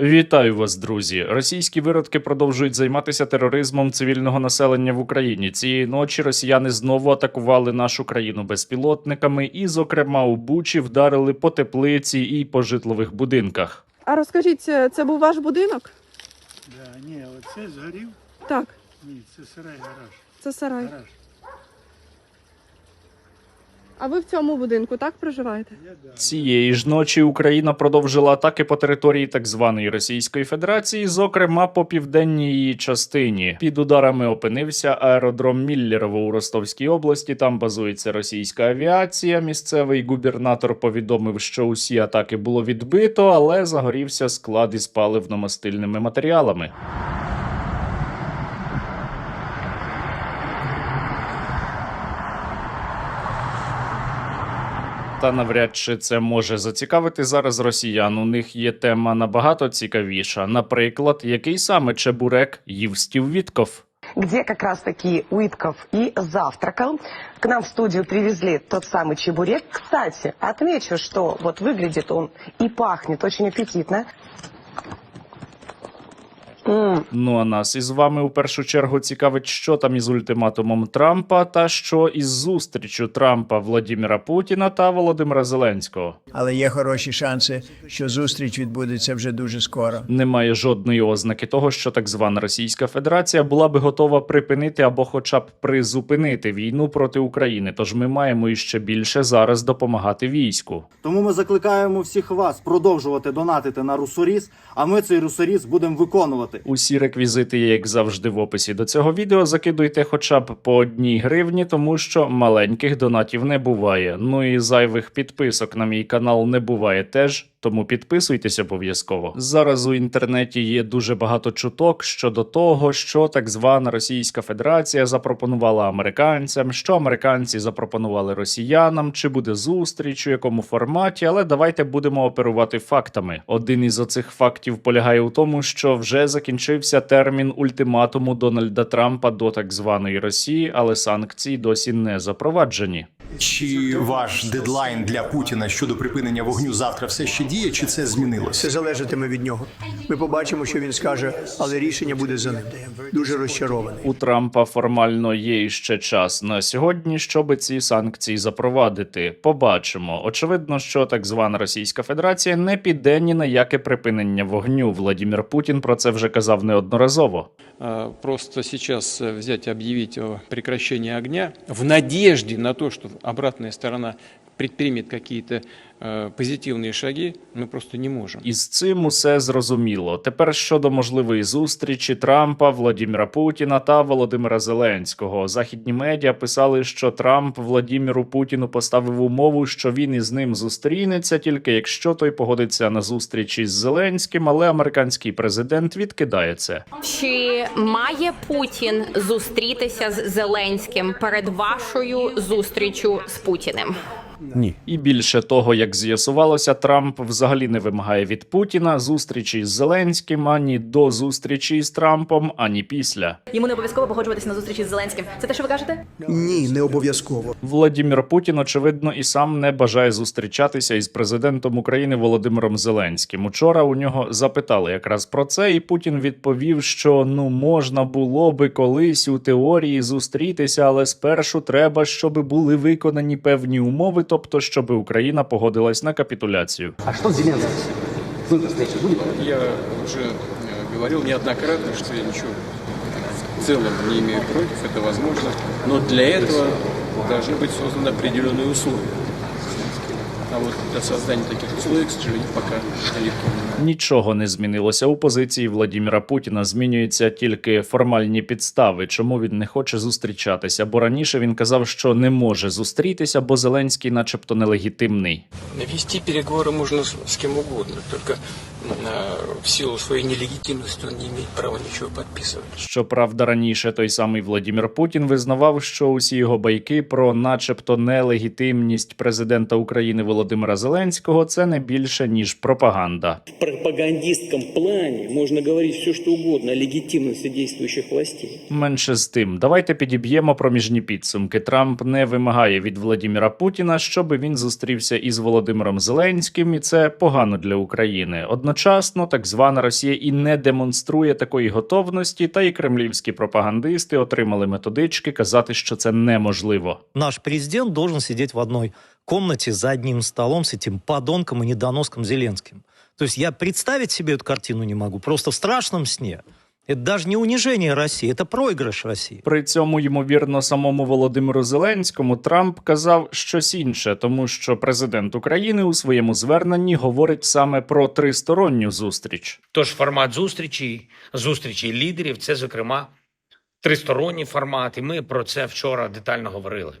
Вітаю вас, друзі. Російські виродки продовжують займатися тероризмом цивільного населення в Україні. Цієї ночі росіяни знову атакували нашу країну безпілотниками і, зокрема, у Бучі вдарили по теплиці і по житлових будинках. А розкажіть, це, це був ваш будинок? Да, ні, оце згорів. Так, Ні, це сарай гараж. це сарай. Гараж. А ви в цьому будинку так проживаєте? Цієї ж ночі Україна продовжила атаки по території так званої Російської Федерації, зокрема по південній її частині. Під ударами опинився аеродром Міллєрово у Ростовській області. Там базується російська авіація. Місцевий губернатор повідомив, що усі атаки було відбито, але загорівся склад із паливно-мастильними матеріалами. Та навряд чи це може зацікавити зараз росіян. У них є тема набагато цікавіша. Наприклад, який саме чебурек їв Стів Вітков. где как раз-таки Уитков и завтракал. К нам в студию привезли тот самый чебурек. Кстати, отмечу, что вот выглядит он и пахнет очень аппетитно. Ну а нас із вами у першу чергу цікавить, що там із ультиматумом Трампа, та що із зустрічю Трампа Владіміра Путіна та Володимира Зеленського. але є хороші шанси, що зустріч відбудеться вже дуже скоро. Немає жодної ознаки того, що так звана Російська Федерація була би готова припинити або, хоча б призупинити війну проти України. Тож ми маємо іще більше зараз допомагати війську. Тому ми закликаємо всіх вас продовжувати донатити на Русоріс, а ми цей Русоріс будемо виконувати. Усі реквізити як завжди, в описі до цього відео. Закидуйте хоча б по одній гривні, тому що маленьких донатів не буває. Ну і зайвих підписок на мій канал не буває теж. Тому підписуйтесь обов'язково. Зараз у інтернеті є дуже багато чуток щодо того, що так звана Російська Федерація запропонувала американцям, що американці запропонували росіянам, чи буде зустріч, у якому форматі. Але давайте будемо оперувати фактами. Один із оцих фактів полягає у тому, що вже закінчився термін ультиматуму Дональда Трампа до так званої Росії, але санкції досі не запроваджені. Чи ваш дедлайн для Путіна щодо припинення вогню завтра все ще діє, чи це змінилося? Це залежатиме від нього. Ми побачимо, що він скаже, але рішення буде за ним. Дуже розчарований. У Трампа формально є іще час на сьогодні, щоб ці санкції запровадити. Побачимо. Очевидно, що так звана Російська Федерація не піде ні на яке припинення вогню. Владімір Путін про це вже казав неодноразово. Просто сейчас э, взять и объявить о прекращении огня в надежде на то, что обратная сторона предпримет какие-то э, позитивные шаги, мы просто не можем. Із цим усе зрозуміло. Тепер щодо можливої зустрічі Трампа, Владіміра Путіна та Володимира Зеленського. Західні медіа писали, що Трамп Владіміру Путіну поставив умову, що він із ним зустрінеться, тільки якщо той погодиться на зустріч із Зеленським, але американський президент відкидає це. Чи має Путін зустрітися з Зеленським перед вашою зустрічю з Путіним? І більше того, як з'ясувалося, Трамп взагалі не вимагає від Путіна зустрічі з Зеленським ані до зустрічі з Трампом, ані після. Йому не обов'язково погоджуватися на зустрічі з Зеленським. Це те, що ви кажете? Ні, не обов'язково. Владімір Путін, очевидно, і сам не бажає зустрічатися із президентом України Володимиром Зеленським. Учора у нього запитали якраз про це, і Путін відповів, що ну можна було би колись у теорії зустрітися, але спершу треба, щоб були виконані певні умови, тобто щоб Україна погодилась на капітуляцію. Я уже э, говорил неоднократно, что я ничего в целом не имею против, это возможно, но для этого должны быть созданы определенные условия. А вот для создания таких условий, к сожалению, пока далеко. Нічого не змінилося у позиції Владіміра Путіна. Змінюються тільки формальні підстави, чому він не хоче зустрічатися. Бо раніше він казав, що не може зустрітися, бо Зеленський, начебто, нелегітимний. Вести переговоры можно с, с кем угодно, только в силу своей нелегитимности он не имеет права ничего подписывать. Щоправда, раніше той самий Владімір Путін визнавав, що усі його байки про, начебто, нелегітимність президента України Володимира Зеленського це не більше ніж пропаганда. Пропагандистском плане можно говорить все, что угодно о легитимности действующих властей. Менше з тим, давайте підіб'ємо проміжні підсумки. Трамп не вимагає від Владіміра Путіна, щоб він зустрівся із Володимиром Зеленським, і це погано для України. Одночасно, так звана Росія і не демонструє такої готовності, та й кремлівські пропагандисти отримали методички казати, що це неможливо. Наш президент должен сидеть в одной комнате за одним столом с этим подонком и недоноском Зеленским. То есть я представить себе эту картину не могу, просто в страшном сне. Это даже не унижение России, это проигрыш России. При цьому, ймовірно, самому Володимиру Зеленському Трамп казав щось інше, тому що президент України у своєму зверненні говорить саме про тристоронню зустріч. Тож формат зустрічей, зустрічей лідерів, це, зокрема, тристоронній формат, і ми про це вчора детально говорили.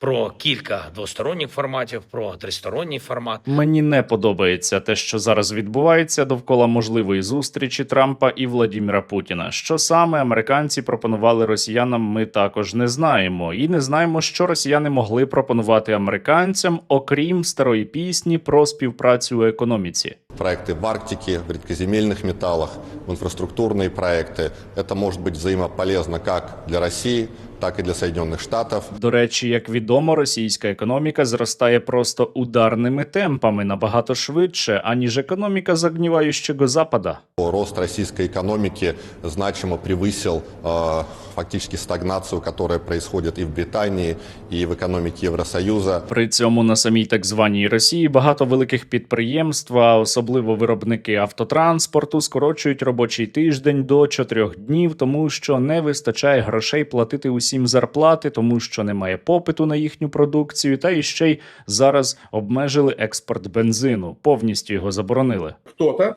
Про кілька двосторонніх форматів, про тристоронній формат. Мені не подобається те, що зараз відбувається довкола можливої зустрічі Трампа і Владіміра Путіна. Що саме американці пропонували росіянам, ми також не знаємо, і не знаємо, що росіяни могли пропонувати американцям, окрім старої пісні про співпрацю у економіці. проекты в Арктике, в редкоземельных металлах, в инфраструктурные проекты. Это может быть взаимополезно как для России, так и для Соединенных Штатов. До речі, як відомо, російська економіка зростає просто ударними темпами набагато швидше, аніж економіка загніваючого запада. Рост российской экономики значимо превысил э, фактически стагнацию, которая происходит и в Британии, и в экономике Евросоюза. При цьому на самій так званій Росії багато великих підприємств, а особливо виробники автотранспорту, скорочують робочий тиждень до чотирьох днів, тому що не вистачає грошей платити усім зарплати, тому що немає попиту на їхню продукцію, та і ще й зараз обмежили експорт бензину, повністю його заборонили. Хто-то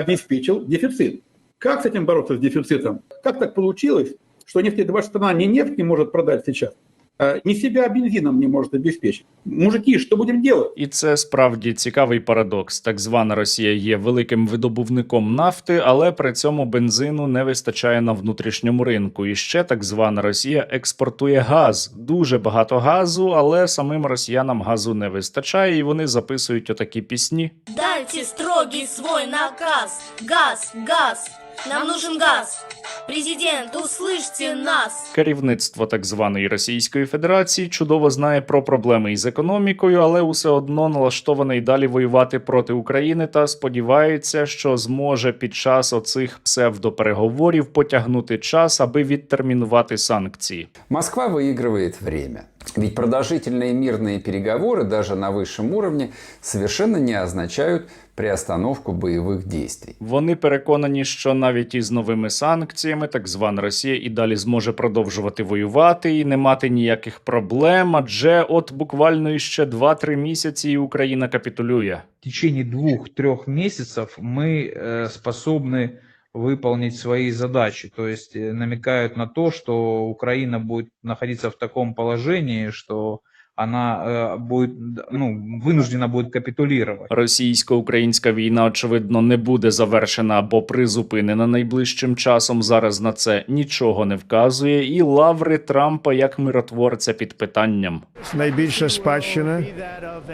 обеспечив дефіцит. Як з цим боротися з дефіцитом? Як так вийшло, що нефтедобывающая страна ні нефть не може продати сейчас, а ни себя бензином не может обеспечить? Мужики, что будем делать? І це справді цікавий парадокс. Так звана Росія є великим видобувником нафти, але при цьому бензину не вистачає на внутрішньому ринку. І ще так звана Росія експортує газ. Дуже багато газу, але самим росіянам газу не вистачає, і вони записують отакі пісні. Дайте строгий свой наказ. Газ, газ. Нам нужен газ. Президент, услышьте нас. Керівництво так званої Російської Федерації чудово знає про проблеми із економікою, але усе одно налаштоване й далі воювати проти України та сподівається, що зможе під час оцих псевдопереговорів потягнути час, аби відтермінувати санкції. Москва выигрывает время. Ведь продолжительные мирные переговоры даже на высшем уровне совершенно не означают приостановку боевых действий. Вони переконані, що навіть із новими санкціями так звана Росія і далі зможе продовжувати воювати і не мати ніяких проблем. Адже от буквально іще 2-3 місяці і Україна капітулює. В течение двух-трех месяцев мы э, способны выполнить свои задачи. То есть э, намекают на то, что Украина будет находиться в таком положении, что она э, будет, ну, вынуждена будет капитулировать. Російсько-українська війна, очевидно, не буде завершена або призупинена найближчим часом. Зараз на це нічого не вказує, і лаври Трампа як миротворця під питанням. Найбільша спадщина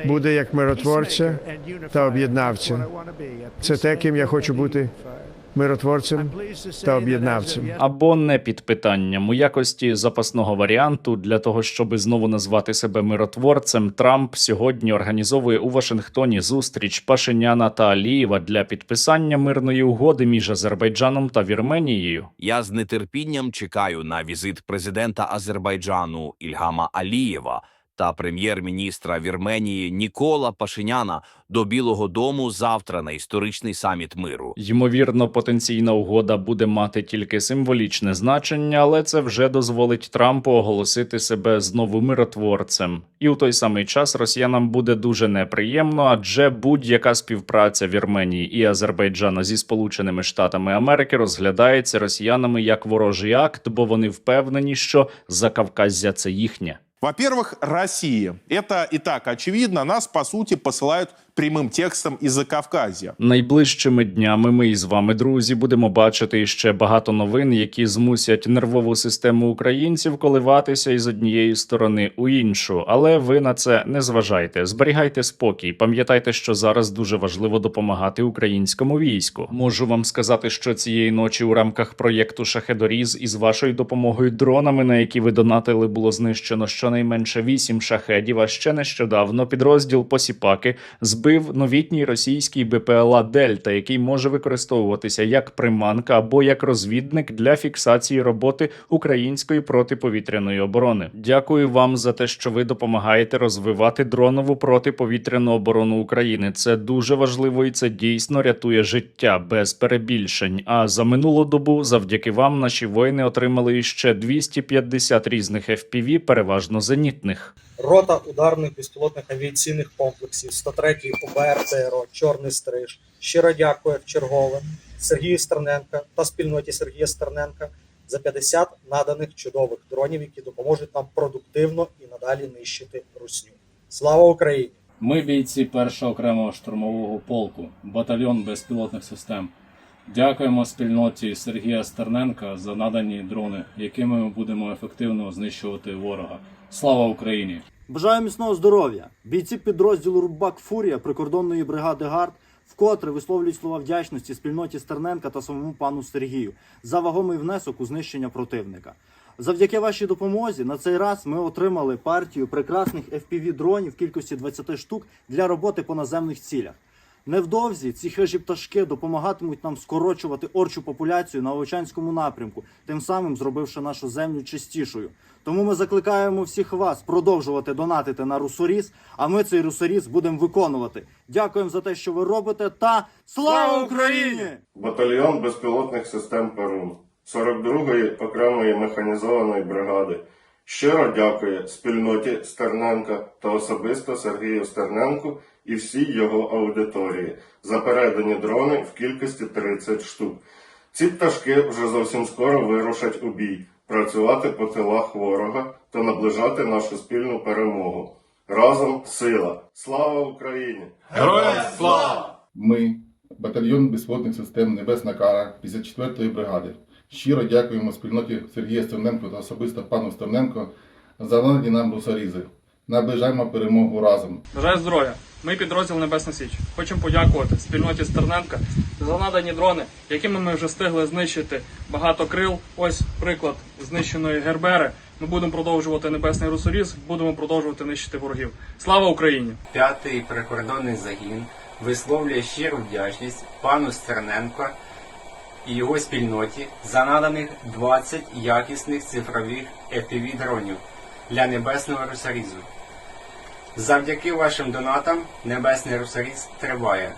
буде як миротворця та об'єднавця. Це те, ким я хочу бути миротворцем та об'єднавцем. або не під питанням у якості запасного варіанту для того, щоб знову назвати себе миротворцем. Трамп сьогодні організовує у Вашингтоні зустріч Пашиняна та Алієва для підписання мирної угоди між Азербайджаном та Вірменією. Я з нетерпінням чекаю на візит президента Азербайджану Ільгама Алієва та прем'єр-міністра Вірменії Нікола Пашиняна до Білого Дому завтра на історичний саміт миру. Ймовірно, потенційна угода буде мати тільки символічне значення, але це вже дозволить Трампу оголосити себе знову миротворцем. І у той самий час росіянам буде дуже неприємно, адже будь-яка співпраця Вірменії і Азербайджана зі Сполученими Штатами Америки розглядається росіянами як ворожий акт, бо вони впевнені, що Закавказя це їхнє. Во-первых, Россия. Это и так очевидно. Нас, по сути, посылают прямым текстом из Закавказья. Найближчими днями ми із вами, друзі, будемо бачити ще багато новин, які змусять нервову систему українців коливатися із однієї сторони у іншу. Але ви на це не зважайте. Зберігайте спокій. Пам'ятайте, що зараз дуже важливо допомагати українському війську. Можу вам сказати, що цієї ночі у рамках проєкту Шахедоріз із вашою допомогою дронами, на які ви донатили, було знищено щонайменше вісім шахедів. А ще нещодавно підрозділ Посіпаки збив новітній російський БПЛА Дельта, який може використовуватися як приманка або як розвідник для фіксації роботи української протиповітряної оборони. Дякую вам за те, що ви допомагаєте розвивати дронову протиповітряну оборону України. Це дуже важливо і це дійсно рятує життя без перебільшень. А за минулу добу, завдяки вам, наші воїни отримали іще 250 різних FPV, переважно зенітних. Рота ударних безпілотних авіаційних комплексів 103-й ОБР ТРО Чорний Стриж. Щиро дякую в чергове Сергію Стерненка та спільноті Сергія Стерненка за 50 наданих чудових дронів, які допоможуть нам продуктивно і надалі нищити русню. Слава Україні! Ми бійці першого окремого штурмового полку, батальйон безпілотних систем. Дякуємо спільноті Сергія Стерненка за надані дрони, якими ми будемо ефективно знищувати ворога. Слава Україні! Бажаю міцного здоров'я! Бійці підрозділу Рубак Фурія прикордонної бригади ГАРД вкотре висловлюють слова вдячності спільноті Стерненка та самому пану Сергію за вагомий внесок у знищення противника. Завдяки вашій допомозі на цей раз ми отримали партію прекрасних fpv дронів кількості 20 штук для роботи по наземних цілях. Невдовзі ці хижі пташки допомагатимуть нам скорочувати орчу популяцію на Овочанському напрямку, тим самим зробивши нашу землю чистішою. Тому ми закликаємо всіх вас продовжувати донатити на русоріз, а ми цей русоріз будемо виконувати. Дякуємо за те, що ви робите. Та слава Україні! Батальйон безпілотних систем Перун 42-ї окремої механізованої бригади. Щиро дякує спільноті Стерненка та особисто Сергію Стерненку і всій його аудиторії за передані дрони в кількості 30 штук. Ці пташки вже зовсім скоро вирушать у бій, працювати по тилах ворога та наближати нашу спільну перемогу. Разом сила! Слава Україні! Героям слава! Ми, батальйон безпілотних систем Небесна Кара 54-ї бригади, щиро дякуємо спільноті Сергія Стерненко та особисто пану Стерненко за надані нам русорізи. Наближаємо перемогу разом. Бажаю здоров'я! Ми підрозділ Небесна Січ. Хочемо подякувати спільноті Стерненка за надані дрони, якими ми вже встигли знищити багато крил. Ось приклад знищеної Гербери. Ми будемо продовжувати небесний русоріз, будемо продовжувати нищити ворогів. Слава Україні! П'ятий прикордонний загін висловлює щиру вдячність пану Стерненко і його спільноті занаданих 20 якісних цифрових FPV-дронів для небесного русарізу. Завдяки вашим донатам небесний русаріз триває.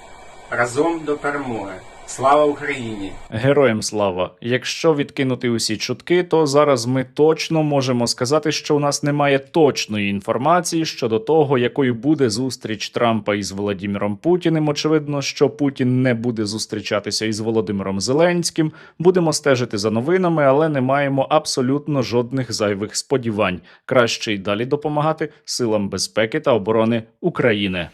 Разом до перемоги. Слава Україні! Героям слава! Якщо відкинути усі чутки, то зараз ми точно можемо сказати, що у нас немає точної інформації щодо того, якою буде зустріч Трампа із Володимиром Путіним. Очевидно, що Путін не буде зустрічатися із Володимиром Зеленським. Будемо стежити за новинами, але не маємо абсолютно жодних зайвих сподівань. Краще й далі допомагати силам безпеки та оборони України.